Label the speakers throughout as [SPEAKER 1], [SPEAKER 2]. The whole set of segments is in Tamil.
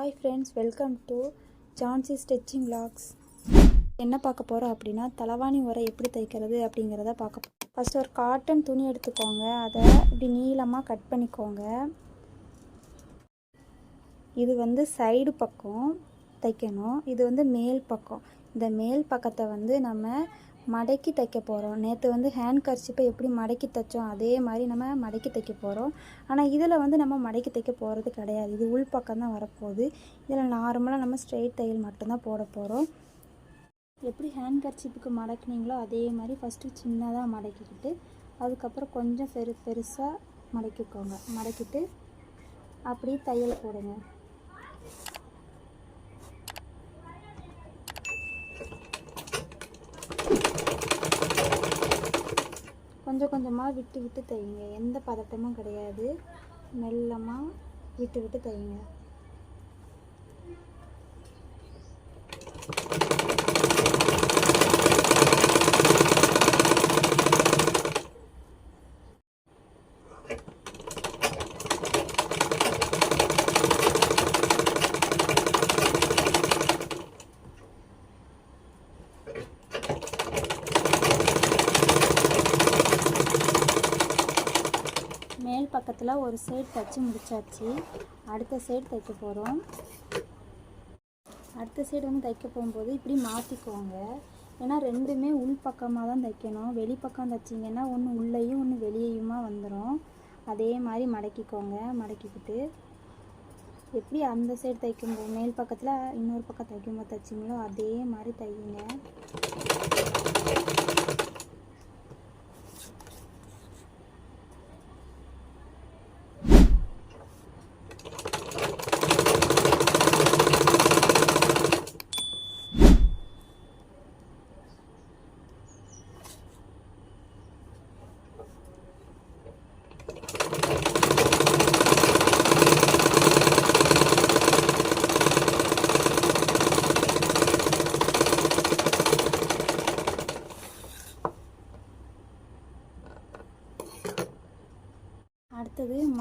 [SPEAKER 1] Hi friends welcome to Jhansi stitching logs என்ன பார்க்க போகிறோம் அப்படின்னா தலவாணி உரை எப்படி தைக்கிறது அப்படிங்கிறத பார்க்க போகிறோம் ஃபஸ்ட்டு ஒரு காட்டன் துணி எடுத்துக்கோங்க. அதை இப்படி நீளமாக கட் பண்ணிக்கோங்க. இது வந்து சைடு பக்கம் தைக்கணும். இது வந்து மேல் பக்கம். இந்த மேல் பக்கத்தை வந்து நம்ம மடக்கி தைக்க போகிறோம் நேற்று வந்து ஹேண்ட் கர்ச்சிப்பை எப்படி மடக்கி தைச்சோம் அதே மாதிரி நம்ம மடக்கி தைக்க போகிறோம் ஆனால் இதில் வந்து நம்ம மடக்கி தைக்க போகிறது கிடையாது. இது உள் பக்கம் தான் வரப்போகுது. இதில் நார்மலாக நம்ம ஸ்ட்ரெயிட் தையல் மட்டும்தான் போட போகிறோம் எப்படி ஹேண்ட் கர்ச்சிப்புக்கு மடக்குனீங்களோ அதே மாதிரி ஃபஸ்ட்டு சின்னதாக மடக்கிக்கிட்டு அதுக்கப்புறம் கொஞ்சம் பெரு பெருசாக மடக்கிக்கோங்க. மடக்கிட்டு அப்படியே தையல் போடுங்க. கொஞ்சம் கொஞ்சமாக விட்டு விட்டு தையுங்க. எந்த பதட்டமும் கிடையாது. மெல்லமாக விட்டு விட்டு தையுங்க. மேல் பக்கத்தில் ஒரு சைடு தைச்சி முடிச்சாச்சு. அடுத்த சைடு தைக்க போகிறோம் அடுத்த சைடு வந்து தைக்க போகும்போது இப்படி மாற்றிக்கோங்க ஏன்னா ரெண்டுமே உள் பக்கமாக தான் தைக்கணும் வெளிப்பக்கம் தைச்சிங்கன்னா ஒன்று உள்ளேயும் ஒன்று வெளியேயுமா வந்துடும் அதே மாதிரி மடக்கிக்கோங்க. மடக்கிக்கிட்டு எப்படி அந்த சைடு தைக்கும்போது மேல் பக்கத்தில் இன்னொரு பக்கம் தைக்கும்போது தைச்சிங்களோ அதே மாதிரி தையுங்க.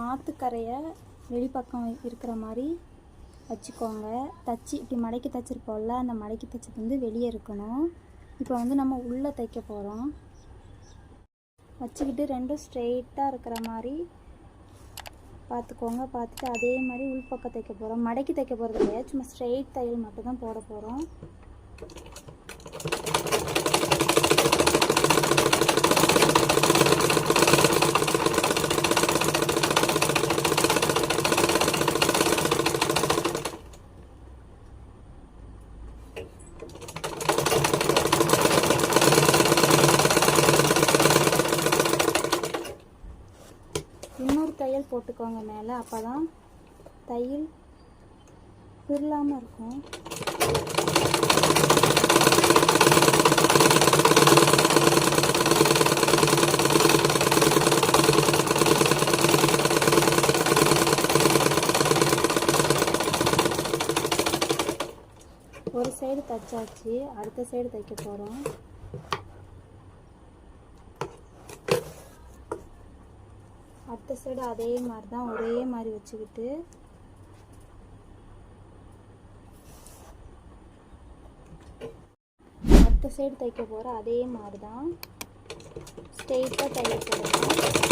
[SPEAKER 1] ஆற்றுக்கரையை வெளிப்பக்கம் இருக்கிற மாதிரி வச்சுக்கோங்க. தச்சு இப்படி மடக்கி தைச்சிருப்போம்ல அந்த மடக்கி தைச்சது வந்து வெளியே இருக்கணும். இப்போ வந்து நம்ம உள்ளே தைக்க போகிறோம் வச்சுக்கிட்டு ரெண்டும் ஸ்ட்ரெயிட்டாக இருக்கிற மாதிரி பார்த்துக்கோங்க. பார்த்துட்டு அதே மாதிரி உள்பக்கம் தைக்க போகிறோம் மடக்கி தைக்க போகிறது கிடையாது. சும்மா ஸ்ட்ரெயிட் தையல் மட்டும் தான் போட போகிறோம் இன்னொரு தையல் போட்டுக்கோங்க மேலே. அப்போ தான் தையல் பிரில்லாமல் இருக்கும். ஒரு சைடு தைச்சாச்சு. அடுத்த சைடு தைக்க போகிறோம் அடுத்த சைடு அதே மாதிரி தான் ஒரே மாதிரி வச்சுக்கிட்டு. அடுத்த சைடு தைக்க போகிற அதே மாதிரி தான் ஸ்ட்ரெயிட்டாக தைக்க போகிறோம்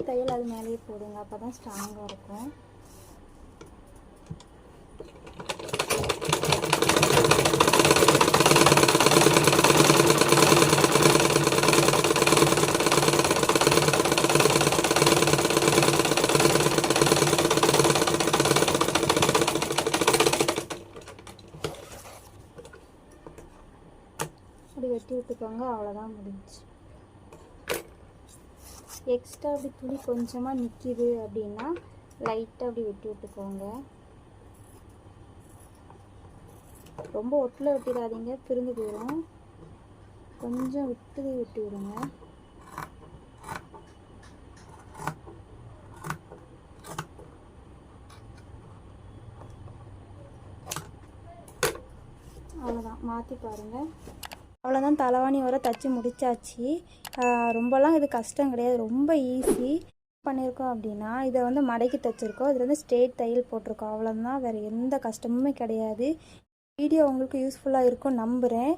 [SPEAKER 1] இன்னொரு தையல் அது மேலேயே போடுங்க. அப்போ தான் ஸ்ட்ராங்காக இருக்கும். அப்படி வெட்டி விட்டுக்கோங்க. அவ்வளோதான் முடிஞ்சுச்சு. எக்ஸ்ட்ரா அப்படி துணி கொஞ்சமாக நிற்கிது அப்படின்னா லைட்டாக அப்படி வெட்டி விட்டுக்கோங்க. ரொம்ப ஒட்டில் வெட்டிடாதீங்க பிரிந்து போயிடும் கொஞ்சம் விட்டு வெட்டி விடுங்க. அவ்வளோதான் மாற்றி பாருங்கள் அவ்வளோதான் தலைவாணி வர தச்சு முடிச்சாச்சு. ரொம்பலாம் இது கஷ்டம் கிடையாது. ரொம்ப ஈஸி பண்ணியிருக்கோம் அப்படின்னா இதை வந்து மடக்கி தைச்சிருக்கோம். இதில் வந்து ஸ்ட்ரெயிட் தையல் போட்டிருக்கோம். அவ்வளோதான் வேறு எந்த கஷ்டமுமே கிடையாது. வீடியோ உங்களுக்கு யூஸ்ஃபுல்லாக இருக்கும் நம்புகிறேன்